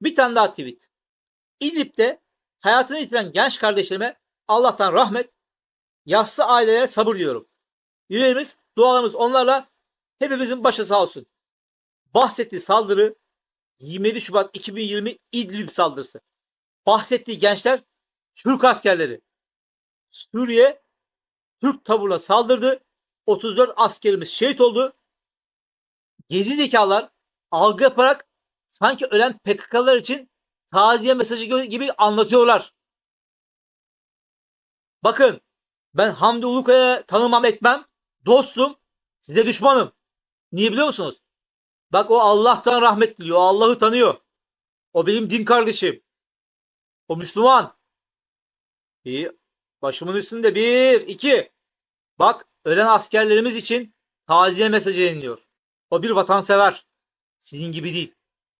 Bir tane daha tweet. İdlib'de hayatını yitiren genç kardeşlerime Allah'tan rahmet, yassı ailelere sabır diliyorum. Yüreğimiz, dualarımız onlarla hepimizin başı sağ olsun. Bahsettiği saldırı 27 Şubat 2020 İdlib saldırısı. Bahsettiği gençler Türk askerleri. Suriye Türk taburuna saldırdı. 34 askerimiz şehit oldu. Gezi zekalar algı yaparak sanki ölen PKK'lar için taziye mesajı gibi anlatıyorlar. Bakın ben Hamdi Ulukaya tanımam etmem. Dostum. Size düşmanım. Niye biliyor musunuz? Bak o Allah'tan rahmet diliyor. Allah'ı tanıyor. O benim din kardeşim. O Müslüman. İyi. Başımın üstünde bir, iki. Bak ölen askerlerimiz için taziye mesajı yayınlıyor. O bir vatansever. Sizin gibi değil.